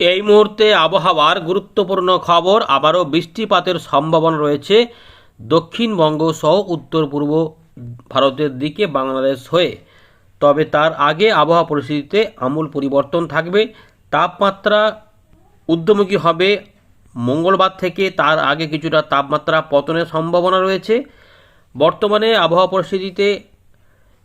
এই মুহূর্তে আবহাওয়ার গুরুত্বপূর্ণ খবর, আবারও বৃষ্টিপাতের সম্ভাবনা রয়েছে দক্ষিণবঙ্গ সহ উত্তর পূর্ব ভারতের দিকে বাংলাদেশ হয়ে। তবে তার আগে আবহাওয়া পরিস্থিতিতে আমূল পরিবর্তন থাকবে। তাপমাত্রা ঊর্ধ্বমুখী হবে মঙ্গলবার থেকে, তার আগে কিছুটা তাপমাত্রা পতনের সম্ভাবনা রয়েছে। বর্তমানে আবহাওয়া পরিস্থিতিতে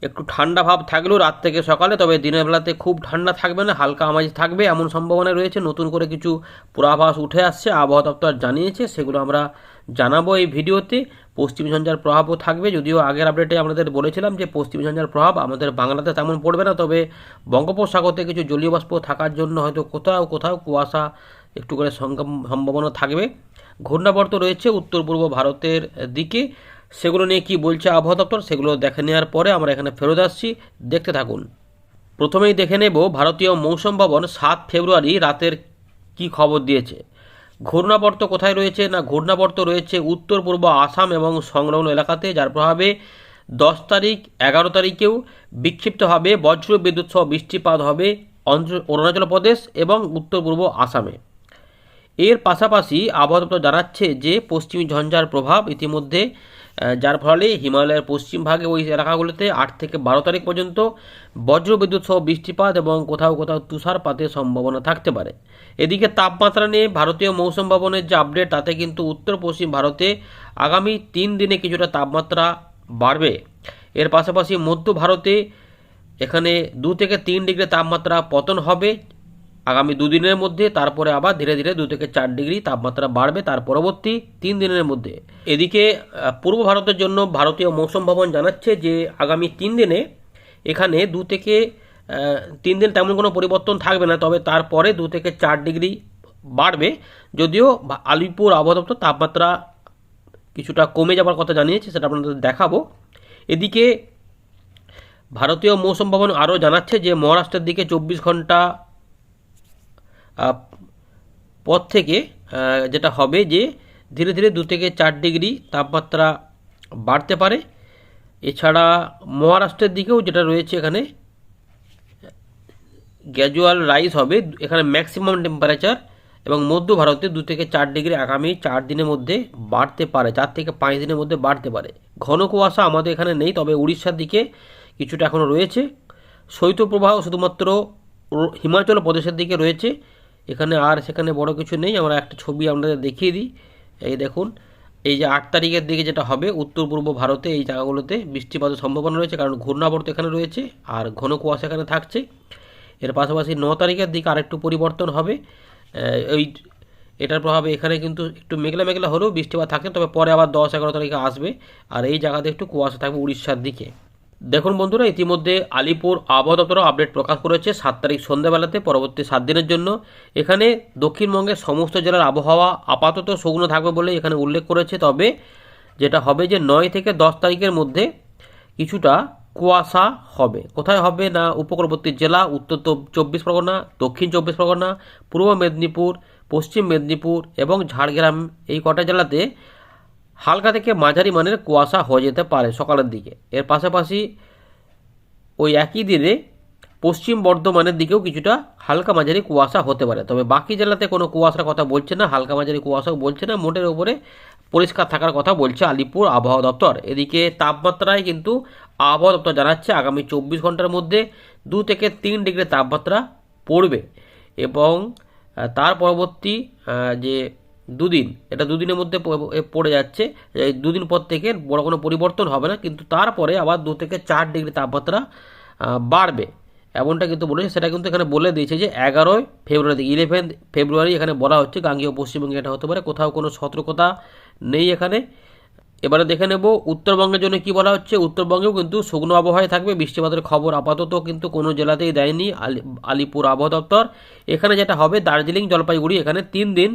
একটু ঠান্ডা ভাব থাকলেও রাত থেকে সকালে, তবে দিনের বেলাতে খুব ঠান্ডা থাকবে না, হালকা আমাজ থাকবে, এমন সম্ভাবনা রয়েছে। নতুন করে কিছু পূর্বাভাস উঠে আসছে, আবহাওয়া দপ্তর জানিয়েছে, সেগুলো আমরা জানাব এই ভিডিওতে। পশ্চিম ঝঞ্ঝার প্রভাবও থাকবে, যদিও আগের আপডেটে আমাদের বলেছিলাম যে পশ্চিম ঝঞ্ঝার প্রভাব আমাদের বাংলাতে তেমন পড়বে না, তবে বঙ্গোপসাগরতে কিছু জলীয় বাষ্প থাকার জন্য হয়তো কোথাও কোথাও কুয়াশা, একটু করে সম্ভাবনা থাকবে। ঘূর্ণাবর্ত রয়েছে উত্তর পূর্ব ভারতের দিকে। সেগুলো নিয়ে কি বলছে আবহাওয়া দপ্তর, সেগুলো দেখে নেওয়ার পরে আমরা এখানে ফেরত আসছি। দেখতে থাকুন। প্রথমেই দেখে নেব ভারতীয় মৌসুম ভবন সাত ফেব্রুয়ারি রাতের কি খবর দিয়েছে। ঘূর্ণাবর্ত কোথায় রয়েছে? না, ঘূর্ণাবর্ত রয়েছে উত্তর, পূর্ব আসাম এবং সংলগ্ন এলাকাতে, যার প্রভাবে দশ তারিখ, এগারো তারিখেও বিক্ষিপ্তভাবে বজ্র বিদ্যুৎ সহ বৃষ্টিপাত হবে অরুণাচল প্রদেশ এবং উত্তর, পূর্ব আসামে। এর পাশাপাশি আবহাওয়া দপ্তর জানাচ্ছে যে পশ্চিমী ঝঞ্ঝার প্রভাব ইতিমধ্যে যার ফলে হিমালয়ের পশ্চিম ভাগে ওই এলাকাগুলোতে আট থেকে বারো তারিখ পর্যন্ত বজ্রবিদ্যুৎ সহ বৃষ্টিপাত এবং কোথাও কোথাও তুষারপাতের সম্ভাবনা থাকতে পারে। এদিকে তাপমাত্রা নিয়ে ভারতীয় মৌসুম ভবনের যে আপডেট তাতে কিন্তু উত্তর পশ্চিম ভারতে আগামী তিন দিনে কিছুটা তাপমাত্রা বাড়বে। এর পাশাপাশি মধ্য ভারতে এখানে দু থেকে তিন ডিগ্রি তাপমাত্রা পতন হবে। আগামী দুদিনের মধ্যে, তারপরে আবার ধীরে ধীরে দু থেকে চার ডিগ্রি তাপমাত্রা বাড়বে তার পরবর্তী তিন দিনের মধ্যে। এদিকে পূর্ব ভারতের জন্য ভারতীয় মৌসুম ভবন জানাচ্ছে যে, আগামী তিন দিনে এখানে দু থেকে তিন দিন তেমন কোনো পরিবর্তন থাকবে না, তবে তারপরে দু থেকে চার ডিগ্রি বাড়বে। যদিও আলিপুর আবহাওয়া দপ্তর তাপমাত্রা কিছুটা কমে যাবার কথা জানিয়েছে, সেটা আপনাদের দেখাবো। এদিকে, ভারতীয় মৌসুম ভবন আরও জানাচ্ছে যে, মহারাষ্ট্রের দিকে চব্বিশ ঘণ্টা পর থেকে যেটা হবে যে ধীরে ধীরে দু থেকে চার ডিগ্রি তাপমাত্রা বাড়তে পারে। এছাড়া মহারাষ্ট্রের দিকেও যেটা রয়েছে এখানে গ্র্যাজুয়াল রাইজ হবে। এখানে ম্যাক্সিমাম টেম্পারেচার এবং মধ্য ভারতে দু থেকে চার ডিগ্রি আগামী চার দিনের মধ্যে বাড়তে পারে, চার থেকে পাঁচ দিনের মধ্যে বাড়তে পারে। ঘন কুয়াশা আমাদের এখানে নেই, তবে উড়িষ্যার দিকে কিছুটা এখনও রয়েছে। শৈত্যপ্রবাহ শুধুমাত্র হিমাচল প্রদেশের দিকে রয়েছে। এখানে আর সেখানে বড় কিছু নেই। আমরা একটা ছবি আপনাদের দেখিয়ে দিই। এই দেখুন, এই যে আট তারিখের দিকে যেটা হবে, উত্তর পূর্ব ভারতে এই জায়গাগুলোতে বৃষ্টিপাতের সম্ভাবনা রয়েছে, কারণ ঘূর্ণাবর্ত এখানে রয়েছে আর ঘন কুয়াশা এখানে থাকছে। এর পাশাপাশি ন তারিখের দিকে আরেকটু পরিবর্তন হবে। ওই এটার প্রভাবে এখানে কিন্তু একটু মেঘলা মেঘলা হলেও বৃষ্টিপাত থাকছে, তবে পরে আবার দশ এগারো তারিখে আসবে। আর এই জায়গাতে একটু কুয়াশা থাকবে উড়িষ্যার দিকে। দেখুন বন্ধুরা, ইতিমধ্যে আলিপুর আবহাওয়া দপ্তর আপডেট প্রকাশ করেছে সাত তারিখ সন্ধ্যাবেলাতে, পরবর্তী সাত দিনের জন্য। এখানে দক্ষিণবঙ্গের সমস্ত জেলার আবহাওয়া আপাতত শুকনো থাকবে বলে এখানে উল্লেখ করেছে। তবে যেটা হবে যে নয় থেকে দশ তারিখের মধ্যে কিছুটা কুয়াশা হবে। কোথায় হবে না, উপকূলবর্তী জেলা, উত্তর চব্বিশ পরগনা, দক্ষিণ চব্বিশ পরগনা, পূর্ব মেদিনীপুর, পশ্চিম মেদিনীপুর এবং ঝাড়গ্রাম এই কটা জেলাতে হালকা থেকে মাঝারি মানের কুয়াশা হয়ে যেতে পারে সকালের দিকে। এর পাশাপাশি ওই একই দিনে পশ্চিম বর্ধমানের দিকেও কিছুটা হালকা মাঝারি কুয়াশা হতে পারে। তবে বাকি জেলাতে কোনো কুয়াশার কথা বলছে না, হালকা মাঝারি কুয়াশাও বলছে না। মোটের উপরে পরিষ্কার থাকার কথা বলছে আলিপুর আবহাওয়া দপ্তর। এদিকে তাপমাত্রায় কিন্তু আবহাওয়া দপ্তর জানাচ্ছে আগামী চব্বিশ ঘণ্টার মধ্যে দু থেকে তিন ডিগ্রি তাপমাত্রা পড়বে এবং তার পরবর্তী যে দুদিন। এটা দুদিনের মধ্যে পড়ে যাচ্ছে। দুদিন পর থেকে বড় কোনো পরিবর্তন হবে না, কিন্তু তারপরে আবার দু থেকে চার ডিগ্রি তাপমাত্রা বাড়বে। এমনটা কিন্তু বলেছে, সেটা কিন্তু এখানে বলে দিয়েছে যে এগারোই ফেব্রুয়ারি ইলেভেন ফেব্রুয়ারি এখানে বলা হচ্ছে গাঙ্গীয় পশ্চিমবঙ্গে এটা হতে পারে। কোথাও কোনো সতর্কতা নেই এখানে। এবারে দেখে নেব, উত্তরবঙ্গের জন্য কি বলা হচ্ছে? উত্তরবঙ্গেও কিন্তু শুকনো আবহাওয়ায় থাকবে, বৃষ্টিপাতের খবর আপাতত কিন্তু কোনো জেলাতেই দেয়নি আলি, আলিপুর আবহাওয়া দপ্তর। এখানে যেটা হবে, দার্জিলিং, জলপাইগুড়ি, এখানে তিন দিন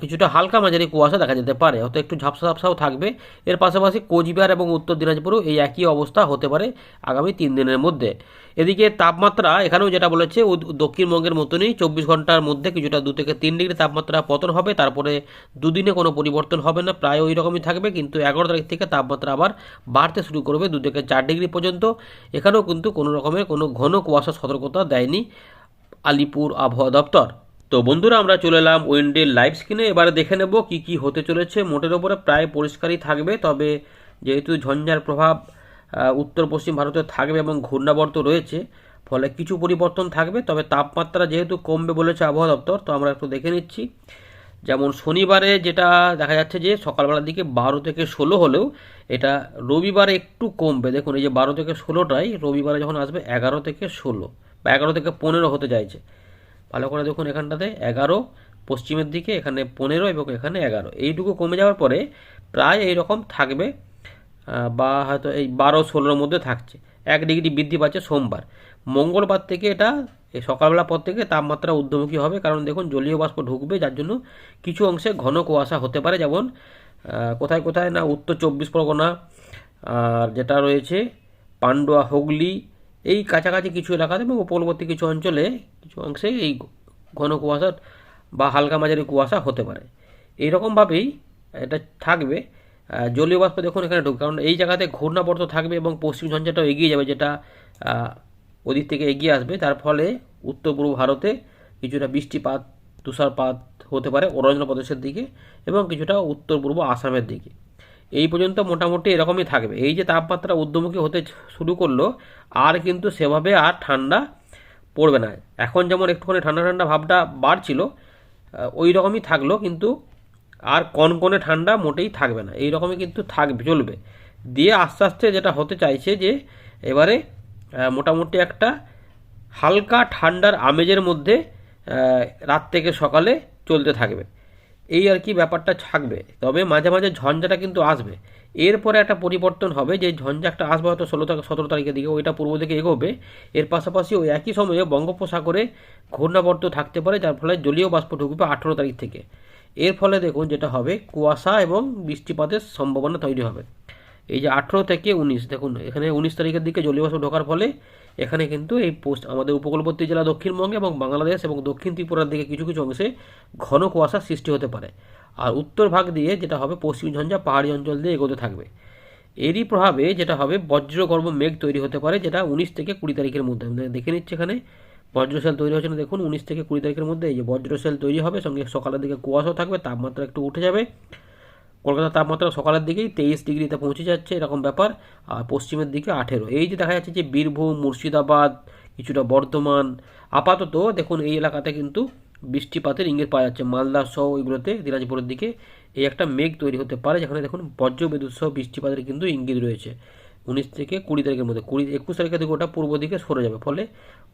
কিছুটা হালকা মাঝারি কুয়াশা দেখা যেতে পারে। হয়তো একটু ঝাপসা ঝাপসাও থাকবে। এর পাশাপাশি কোচবিহার এবং উত্তর দিনাজপুরেও এই একই অবস্থা হতে পারে আগামী তিন দিনের মধ্যে। এদিকে তাপমাত্রা, এখানেও যেটা বলেছে দক্ষিণবঙ্গের মতনই চব্বিশ ঘণ্টার মধ্যে কিছুটা দু থেকে তিন ডিগ্রি তাপমাত্রা পতন হবে। তারপরে দুদিনে কোনো পরিবর্তন হবে না, প্রায় ওই রকমই থাকবে, কিন্তু এগারো তারিখ থেকে তাপমাত্রা আবার বাড়তে শুরু করবে, দু থেকে চার ডিগ্রি পর্যন্ত। এখানেও কিন্তু কোনো রকমের কোনো ঘন কুয়াশা সতর্কতা দেয়নি আলিপুর আবহাওয়া দপ্তর। তো বন্ধুরা, আমরা চলে এলাম উইন্ডের লাইভ স্ক্রিনে। এবারে দেখে নেব কি কি হতে চলেছে। মোটের ওপরে প্রায় পরিষ্কারই থাকবে, তবে যেহেতু ঝঞ্ঝার প্রভাব উত্তর পশ্চিম ভারতে থাকবে এবং ঘূর্ণাবর্ত রয়েছে, ফলে কিছু পরিবর্তন থাকবে। তবে তাপমাত্রা যেহেতু কমবে বলেছে আবহাওয়া দপ্তর, তো আমরা একটু দেখে নিচ্ছি। যেমন শনিবারে যেটা দেখা যাচ্ছে যে সকালবেলার দিকে বারো থেকে ষোলো হলেও এটা রবিবারে একটু কমবে। দেখুন, এই যে বারো থেকে ষোলোটাই রবিবারে যখন আসবে এগারো থেকে ষোলো বা এগারো থেকে পনেরো হতে চাইছে ভালো করে দেখুন এখানটাতে, এগারো, পশ্চিমের দিকে এখানে পনেরো এবং এখানে এগারো। এইটুকু কমে যাওয়ার পরে প্রায় এই রকম থাকবে বা হয়তো এই বারো, ষোলোর মধ্যে থাকছে। এক ডিগ্রি বৃদ্ধি পাচ্ছে সোমবার। মঙ্গলবার থেকে এটা এই সকালবেলা পর থেকে তাপমাত্রা ঊর্ধ্বমুখী হবে, কারণ দেখুন জলীয় বাষ্প ঢুকবে, যার জন্য কিছু অংশে ঘন কুয়াশা হতে পারে। যেমন কোথায় কোথায়? না, উত্তর চব্বিশ পরগনা, আর যেটা রয়েছে, পান্ডুয়া, হুগলি, এই কাছাকাছি কিছু এলাকাতে এবং উপকূলবর্তী কিছু অঞ্চলে কিছু অংশে এই ঘন কুয়াশা বা হালকা মাঝারি কুয়াশা হতে পারে। এইরকমভাবেই এটা থাকবে। জলীয় বাষ্প দেখুন এখানে ঢুক কারণ এই জায়গাতে ঘূর্ণাবর্ত থাকবে এবং পশ্চিম ঝঞ্ঝাটাও এগিয়ে যাবে, যেটা ওদিক থেকে এগিয়ে আসবে। তার ফলে উত্তর পূর্ব ভারতে কিছুটা বৃষ্টিপাত, তুষারপাত হতে পারে অরুণাচল প্রদেশের দিকে এবং কিছুটা উত্তর পূর্ব আসামের দিকে। এই পর্যন্ত মোটামুটি এরকমই থাকবে। এই যে তাপমাত্রা ঊর্ধ্বমুখী হতে শুরু করল, আর কিন্তু সেভাবে আর ঠান্ডা পড়বে না। এখন যেমন একটুখানি ঠান্ডা ঠান্ডা ভাবটা বাড়ছিল ওই রকমই থাকল, কিন্তু আর কনকনে ঠান্ডা মোটেই থাকবে না। এই রকমই কিন্তু থাকবে চলবে। দিয়ে আস্তে আস্তে যেটা হতে চাইছে যে, এবারে মোটামুটি একটা হালকা ঠান্ডার আমেজের মধ্যে রাত থেকে সকালে চলতে থাকবে। এই আর কি ব্যাপারটা থাকবে। তবে মাঝে মাঝে ঝঞ্ঝাটা কিন্তু আসবে। এরপরে একটা পরিবর্তন হবে যে ঝঞ্ঝা একটা আসবে হয়তো ষোলো থেকে সতেরো তারিখের দিকে, ওইটা পূর্ব দিকে এগোবে। এর পাশাপাশি ওই একই সময়ে বঙ্গোপসাগরে ঘূর্ণাবর্ত থাকতে পারে, যার ফলে জলীয় বাষ্প ঢুকবে আঠেরো তারিখ থেকে। এর ফলে দেখুন যেটা হবে, কুয়াশা এবং বৃষ্টিপাতের সম্ভাবনা তৈরি হবে। এই যে আঠেরো থেকে উনিশ, দেখুন, এখানে উনিশ তারিখের দিকে জলীয়বাষ্প ঢোকার ফলে এখানে কিন্তু এই পোস্ট আমাদের উপকূলবর্তী জেলা, দক্ষিণবঙ্গে এবং বাংলাদেশ এবং দক্ষিণ ত্রিপুরার দিকে কিছু কিছু অংশে ঘন কুয়াশা সৃষ্টি হতে পারে। আর উত্তর ভাগ দিয়ে যেটা হবে পশ্চিম ঝঞ্ঝা পাহাড়ি অঞ্চল দিয়ে এগোতে থাকবে। এরই প্রভাবে যেটা হবে বজ্রগর্ভ মেঘ তৈরি হতে পারে যেটা উনিশ থেকে কুড়ি তারিখের মধ্যে। দেখে নিচ্ছি এখানে, বজ্রশেল তৈরি হচ্ছে না, দেখুন, উনিশ থেকে কুড়ি তারিখের মধ্যে এই যে বজ্রশেল তৈরি হবে, সঙ্গে সকালের দিকে কুয়াশাও থাকবে, তাপমাত্রা একটু উঠে যাবে। কলকাতার তাপমাত্রা সকালের দিকেই তেইশ ডিগ্রিতে পৌঁছে যাচ্ছে, এরকম ব্যাপার। আর পশ্চিমের দিকে আঠেরো। এই যে দেখা যাচ্ছে যে বীরভূম, মুর্শিদাবাদ কিছুটা বর্ধমান, আপাতত দেখুন এই এলাকাতে কিন্তু বৃষ্টিপাতের ইঙ্গিত পাওয়া যাচ্ছে। মালদা সহ ওইগুলোতে দিনাজপুরের দিকে এই একটা মেঘ তৈরি হতে পারে, যেখানে দেখুন বজ্রবিদ্যুৎ সহ বৃষ্টিপাতের কিন্তু ইঙ্গিত রয়েছে। উনিশ থেকে কুড়ি তারিখের মধ্যে, কুড়ি, একুশ তারিখের দিকে ওটা পূর্ব দিকে সরে যাবে, ফলে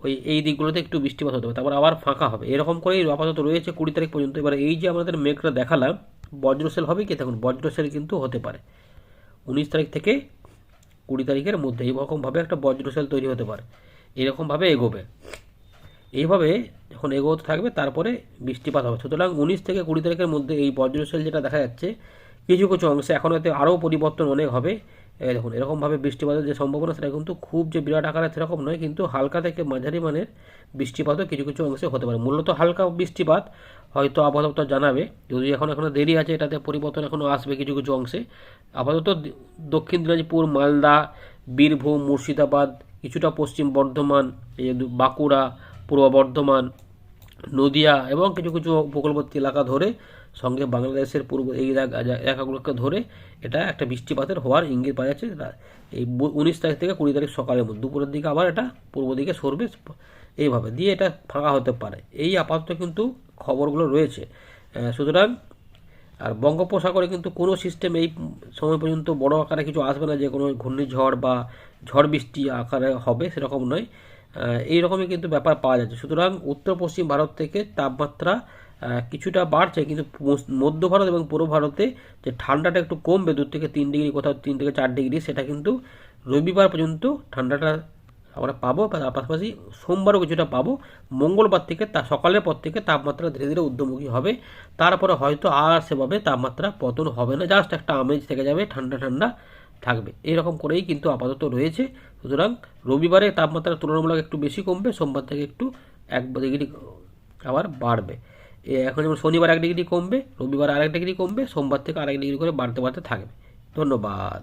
ওই, এই দিকগুলোতে একটু বৃষ্টিপাত হতে হবে তারপর আবার ফাঁকা হবে। এরকম করেই আপাতত রয়েছে কুড়ি তারিখ পর্যন্ত। এবার এই যে আমাদের মেঘটা দেখালাম বজ্রসেল হবে কি? দেখুন বজ্রসেল কিন্তু হতে পারে। উনিশ তারিখ থেকে কুড়ি তারিখের মধ্যে এইরকমভাবে একটা বজ্রসেল তৈরি হতে পারে। এরকমভাবে এগোবে। এইভাবে যখন এগোতে থাকবে, তারপরে বৃষ্টিপাত হবে। সুতরাং উনিশ থেকে কুড়ি তারিখের মধ্যে এই বজ্রসেল যেটা দেখা যাচ্ছে, কিছু কিছু অংশে এখন হয়তো আরও পরিবর্তন অনেক হবে। এই দেখুন, এরকমভাবে বৃষ্টিপাতের যে সম্ভাবনা, সেটা কিন্তু খুব যে বিরাট আকারে সেরকম নয়, কিন্তু হালকা থেকে মাঝারি মানের বৃষ্টিপাতও কিছু কিছু অংশে হতে পারে। মূলত হালকা বৃষ্টিপাত হয়তো আপাতত জানাবে। যদি এখন এখনও দেরি আছে, এটাতে পরিবর্তন এখনও আসবে কিছু কিছু অংশে। আপাতত দক্ষিণ দিনাজপুর, মালদা, বীরভূম, মুর্শিদাবাদ, কিছুটা পশ্চিম বর্ধমান বাঁকুড়া, পূর্ব বর্ধমান, নদিয়া এবং কিছু কিছু উপকূলবর্তী এলাকা ধরে সঙ্গে বাংলাদেশের পূর্ব এই এলাকা- এলাকাগুলোকে ধরে এটা একটা বৃষ্টিপাতের হওয়ার ইঙ্গিত পাওয়া যাচ্ছে। এই উনিশ তারিখ থেকে কুড়ি তারিখ সকালের মধ্যে দুপুরের দিকে আবার এটা পূর্ব দিকে সরবে এইভাবে দিয়ে এটা ফাঁকা হতে পারে। এই আপাতত কিন্তু খবরগুলো রয়েছে। সুতরাং আর বঙ্গোপসাগরে কিন্তু কোনো সিস্টেম এই সময় পর্যন্ত বড় আকারে কিছু আসবে না, যে কোনো ঘূর্ণিঝড় বা ঝড় বৃষ্টি আকারে হবে সেরকম নয়। আহ, এই রকমই কিন্তু ব্যাপার পাওয়া যাচ্ছে। সুতরাং উত্তর পশ্চিম ভারত থেকে তাপমাত্রা কিছুটা বাড়ছে কিন্তু মধ্য ভারত এবং পূর্ব ভারতে যে ঠান্ডাটা একটু কমবে দু থেকে তিন ডিগ্রি কোথাও তিন থেকে চার ডিগ্রি সেটা কিন্তু রবিবার পর্যন্ত ঠান্ডাটা আমরা পাবো তার পাশাপাশি সোমবারও কিছুটা পাবো। মঙ্গলবার থেকে তা সকালের পর থেকে তাপমাত্রা ধীরে ধীরে ঊর্ধ্বমুখী হবে। তারপরে হয়তো আর সেভাবে তাপমাত্রা পতন হবে না। জাস্ট একটা আমেজ থেকে যাবে ঠান্ডা ঠান্ডা থাকবে। এরকম করেই কিন্তু আপাতত রয়েছে। সুতরাং রবিবারে তাপমাত্রা তুলনামূলক একটু বেশি কমবে, সোমবার থেকে একটু এক ডিগ্রি আবার বাড়বে। এখন যেমন শনিবার এক ডিগ্রি কমবে, রবিবার আরেক ডিগ্রি কমবে, সোমবার থেকে আরেক ডিগ্রি করে বাড়তে বাড়তে থাকবে। ধন্যবাদ।